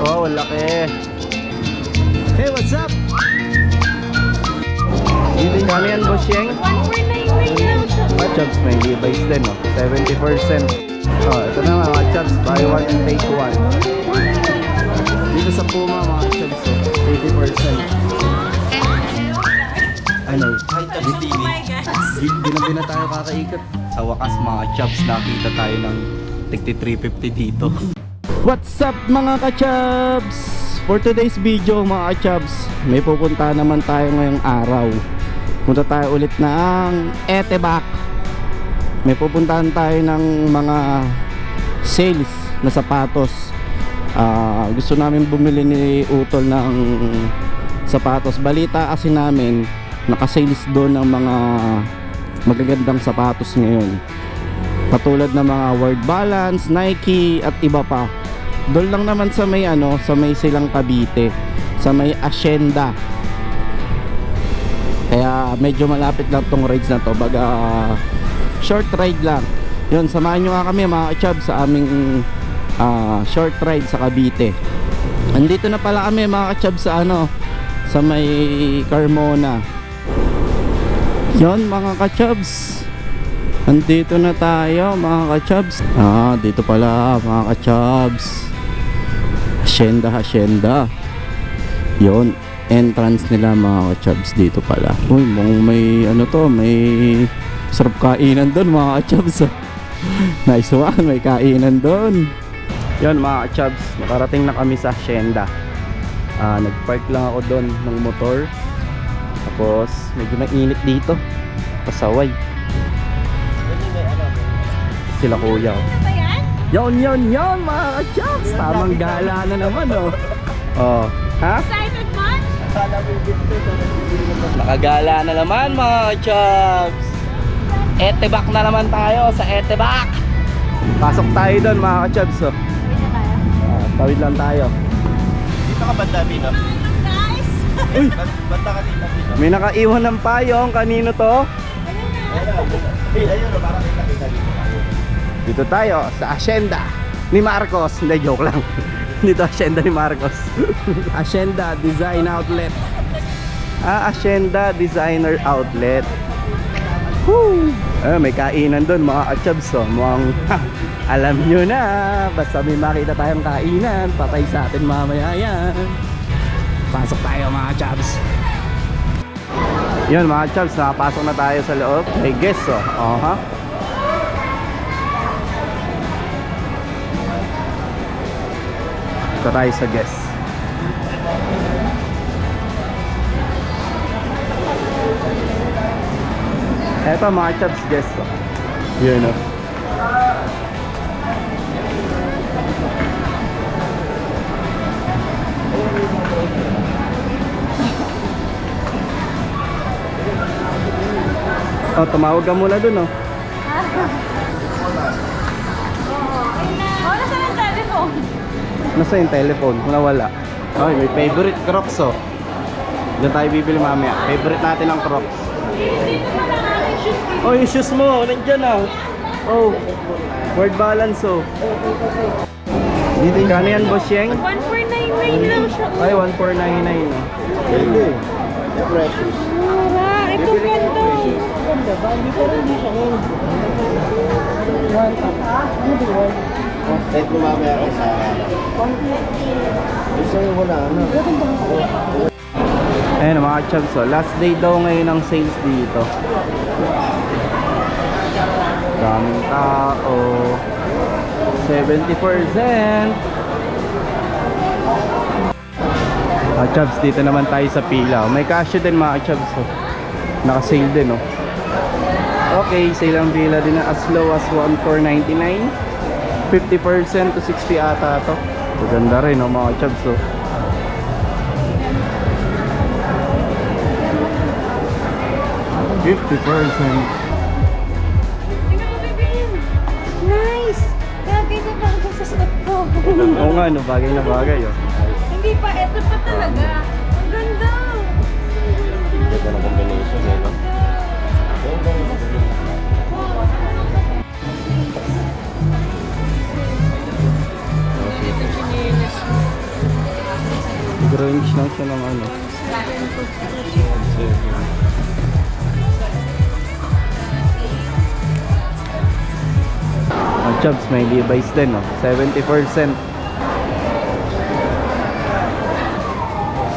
Oh, ang laki. Hey, what's up? 1499 lang siya. Mga chubs, may Levi's din, no? 70%. Oh, ito na mga chubs, buy one and take one. Dito sa Puma, mga chubs, oh, 80%. Ano? My gosh. Di, di na, tayo kakaikot. Sa wakas, mga chubs, nakita tayo ng tigti 350 dito. What's up mga ka-chubs? For today's video mga ka-chubs, may pupunta naman tayo ngayong araw. Punta tayo ulit ng Etebak. May pupuntahan tayo ng mga sales na sapatos. Ah, gusto namin bumili ni Utol ng sapatos. Balita kasi namin, naka-sales doon ng mga magagandang sapatos ngayon. Katulad ng mga Word Balance, Nike at iba pa. Doon lang naman sa may ano, sa may silang Cavite, sa may Hacienda. Kaya medyo malapit lang tong rides na to, baga short ride lang. Yun, samahan nyo nga kami mga chub sa aming ah, short ride sa Cavite. Andito na pala kami mga chub sa ano, sa may Carmona. Yon mga ka-chubs. Andito na tayo mga ka-chubs. Ah, dito pala mga ka-chubs. Hacienda, Hacienda. Yon, entrance nila mga ka-chubs dito pala. Uy, mukhang may ano to, may sarap kainan doon mga ka-chubs. ah. nice one, may kainan doon. Yon mga ka-chubs, nakarating na kami sa Hacienda. Ah, nagpark lang ako doon ng motor. Tapos, medyo mainit dito. Pasaway. Sila kuya. ko. Yon, yon, yon, mga ka-chubs! Tamang gala na naman, oh. Oh, ha? Excited much? Nakagala na naman, mga ka-chubs! Etebak na naman tayo sa Etebak! Pasok tayo doon, mga ka-chubs, oh. Na. Ah, tawid lang tayo. Dito ka banda, Bino. Guys! Uy! Banda ka dito, Bino. May nakaiwan ng payong. Kanino to? Ayun na. Hey, ayun na, parang kita-kita dito. Dito tayo sa Hacienda ni Marcos. Hindi, joke lang. Dito Hacienda ni Marcos. Hacienda Design Outlet. Ah, Hacienda Designer Outlet. Woo! Eh, may kainan doon mga kachubs. Oh. Mukhang alam nyo na. Basta may makita tayong kainan, patay sa atin mamaya yan. Pasok tayo mga chubs. Yun mga chubs, nakapasok na tayo sa loob. May guest oh. Aha. Ito tayo sa guest. Eto mga chaps guest. Yun oh. Oh, tumawag ka muna dun. Oh, Nasa yung telephone? Kung nawala. Ay, may favorite Crocs oh. Diyan tayo bibili mamaya. Favorite natin ang Crocs. Oh, yung shoes mo, nandyan ah. Oh, word balance oh. Dito Kano yan, Boss Yeng? 1499 lang siya. Ay, 1499 oh. Pwede. Precious. Mura. Ito ganda. Ganda ba? Hindi pa rin siya ngayon. Kahit lumamaya ka sa Gusto yung wala, ano? Ayun mga chubs oh. Last day daw ngayon ng sales dito. Daming tao. 70%. Mga chubs, dito naman tayo sa pila. oh. May casio din mga chubs oh. Naka-sale din oh. Okay, sale ang pila din na as low as 1499. 50% to 60 ata to. Maganda rin oh mga chubs oh. Fifty percent. Nice. Bagay na bagay sa suot ko. Oo nga, no, bagay na bagay, oh. Hindi pa, ito pa talaga. Ang ganda. Ganda ng combination, eh, no? Nag-range lang siya ng ano. Chubbs, may Levi's din, no? 70%.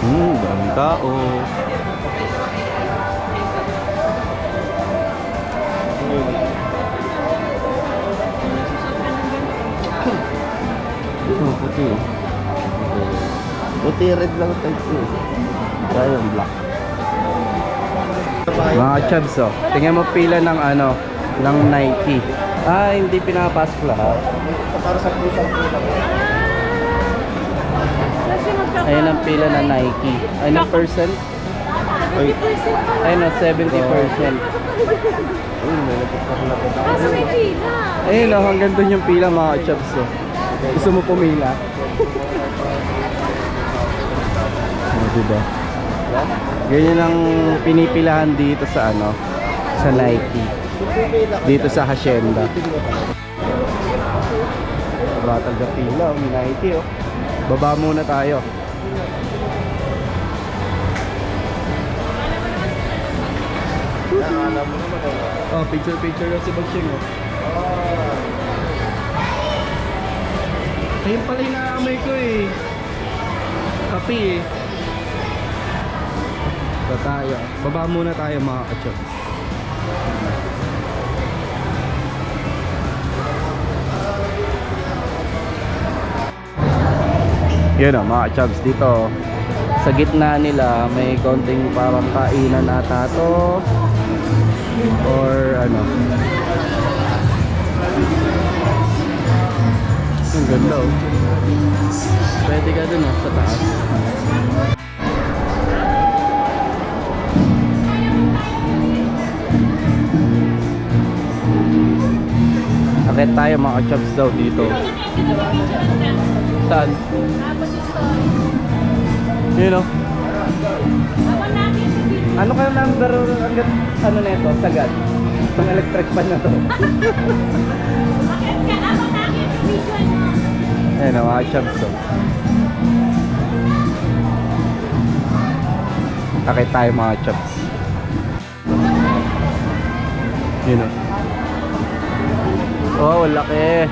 Hmm, daming tao. Puti red lang type ko. Kaya yung black. Mga chubs oh. Tingnan mo pila ng ano, ng Nike. Ah, hindi pinapasok lahat. Para sa. Kasi magkaka... Ayun ang pila ng Nike. Ano percent? Ay, 70% ayun oh, 70%. Uy, may nagpapakala ko. Kaso may pila. Ayun oh, hanggang doon yung pila mga chubs oh. Gusto mo pumila? Oh, diba? Ganyan ang pinipilahan dito sa ano, sa Nike. Dito sa Hacienda. Batang na pila, oh, may Nike oh. Baba muna tayo. Oh, picture picture lang si Bagshing oh. Ayun pala yung naamoy ko eh. Kapi eh. Ito tayo. Baba muna tayo mga kachok. Yun o mga chubs dito. Sa gitna nila may konting parang kainan ata to. Or ano? Ang ganda oh. Pwede ka dun oh sa taas akit tayo mga chubs daw dito saan? yun oh ano kayo number hanggat ano na ito sagad pang electric pan na to Ayan ang mga chubs oh. Akit tayo mga chubs. Yun oh. Oh, laki.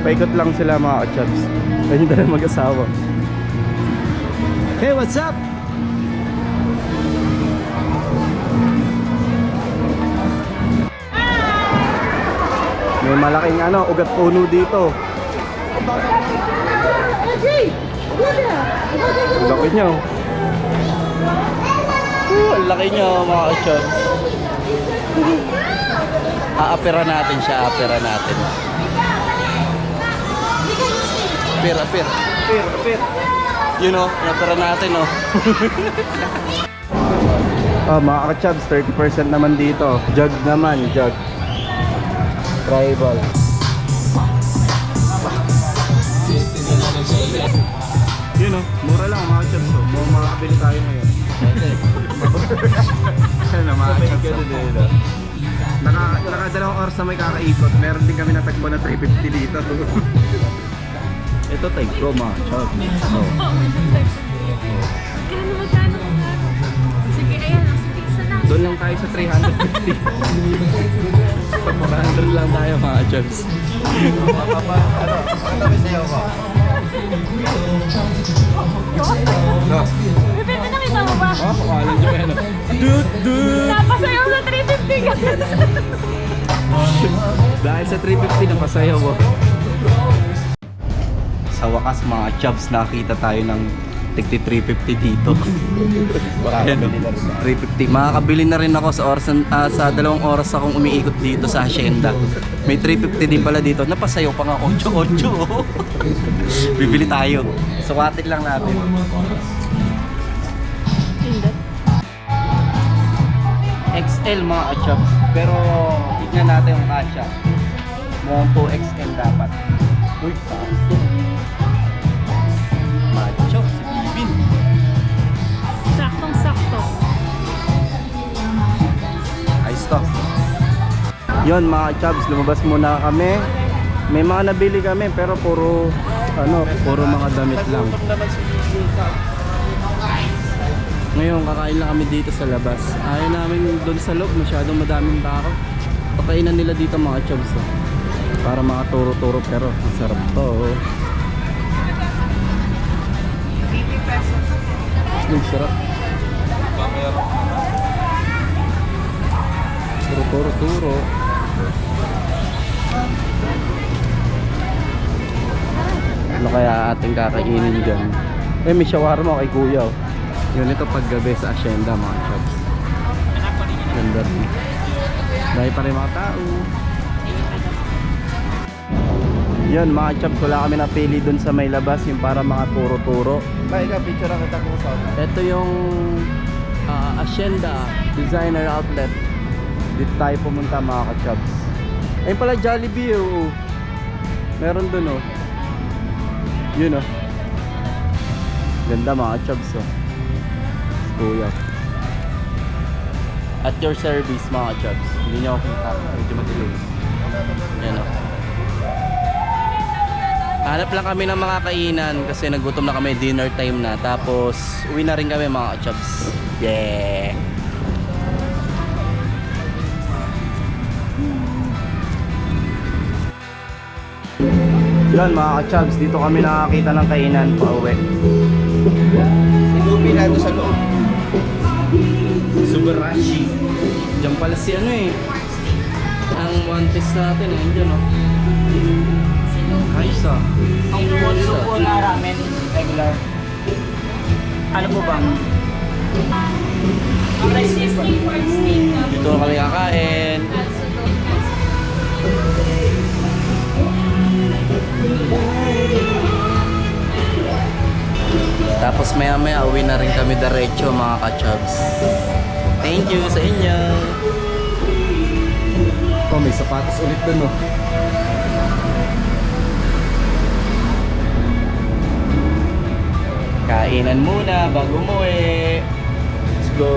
Paikot lang sila mga kachubs. Ganyan talaga mag-asawa. Hey, what's up? May malaking ano, ugat puno dito. Ang laki niya. oh. Oh, ang laki niya mga kachubs. Aapera natin siya, aapera natin. Apir, apir. Apir, apir. You know, napira natin, oh. oh, mga kachubs, 30% naman dito. Jug naman, jug. Tribal. Yun, oh. Mura lang, mga kachubs, oh. Mga makakabili tayo ngayon. Ano, mga kachubs, oh. Naka, naka dalawang oras na may kakaikot. Meron din kami natagpo na 350 dito. Ito tag ko mga chub. Oh. Magkano, magkano? Doon lang tayo sa 350. 400 lang tayo mga. Papa, ano? Ano namin sa'yo ko? No. Bibenta na kita mo ba? Oh, pakalan nyo yan. Dude, dude! Napasayaw sa 350 ka. Dahil sa 350 na pasayaw mo. Sa wakas mga chubs nakita tayo ng tigti 350 dito. Ayan, rin. 350. Makakabili na rin ako sa oras ah, sa dalawang oras akong umiikot dito sa Hacienda. May 350 din pala dito. Napasayaw pa nga 8-8. Bibili tayo. Sukatin lang natin. XL mga kachobs. Pero tignan natin yung kasya. Mukhang po XL dapat. Uy, Yon mga chubs, lumabas muna kami. May mga nabili kami pero puro ano, puro mga damit lang. Ngayon kakain lang kami dito sa labas. Ayaw namin doon sa loob, masyadong madaming tao. Pakainan nila dito mga chubs. Oh. Para mga turo-turo pero masarap to. oh. 80 pesos. Ang. Turo-turo-turo. Ano kaya ating kakainin dyan? Eh, may shawarma kay kuya. oh. Yun ito paggabi sa asyenda mga chops. Ganda rin. Dahil pa rin mga tao. Yun mga chops, wala kami napili dun sa may labas yung para mga turo-turo. Ba, ikaw, picture ang kita ko sa Ito yung ah, Hacienda Designer Outlet. Dito tayo pumunta mga ka-chubs. Ayun pala Jollibee oh. Meron dun oh. Yun oh. Ganda mga chubs oh. Kuya. At your service mga chubs. Hindi nyo kita. Medyo madilim. Yan oh. Hanap lang kami ng mga kainan kasi nagutom na kami dinner time na. Tapos uwi na rin kami mga chubs. Yeah. Yan mga ka-chubs, dito kami nakakita ng kainan pa uwi. Sinupi na ito sa loob. Subarashi. Diyan pala si ano eh. Ang one piece natin eh. Diyan oh. Ayos ah. Ang puso po na ramen regular. Ano po bang? Ang rice is Dito kami kakain. Tapos maya maya uwi na rin kami diretso mga ka-chubs. Thank you sa inyo. Oh, may sapatos ulit dun oh. Kainan muna bago umuwi. Let's go.